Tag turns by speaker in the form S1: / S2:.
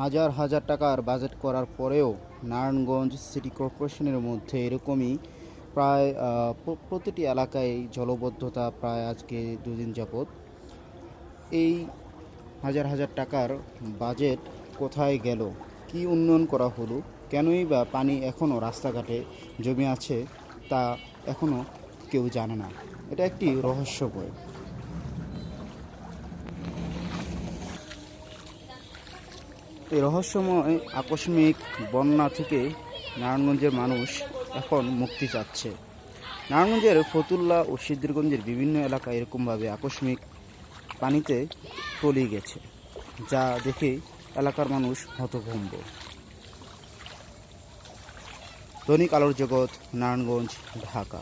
S1: হাজার হাজার টাকার বাজেট করার পরেও নারায়ণগঞ্জ সিটি কর্পোরেশনের মধ্যে এরকমই প্রায় প্রতিটি এলাকায় জলবদ্ধতা প্রায় আজকে দুদিন যাবৎ। এই হাজার হাজার টাকার বাজেট কোথায় গেল? কি উন্নয়ন করা হলো? কেনই বা পানি এখনও রাস্তাঘাটে জমে আছে তা এখনও কেউ জানে না। এটা একটি রহস্যময় এই রহস্যময়, আকস্মিক বন্যা থেকে নারায়ণগঞ্জের মানুষ এখন মুক্তি চাচ্ছে। নারায়ণগঞ্জের ফতুল্লা ও সিদ্ধিরগঞ্জের বিভিন্ন এলাকা এরকমভাবে আকস্মিক পানিতে তলিয়ে গেছে, যা দেখে এলাকার মানুষ হতভম্ব। দৈনিক আলোর জগৎ, নারায়ণগঞ্জ, ঢাকা।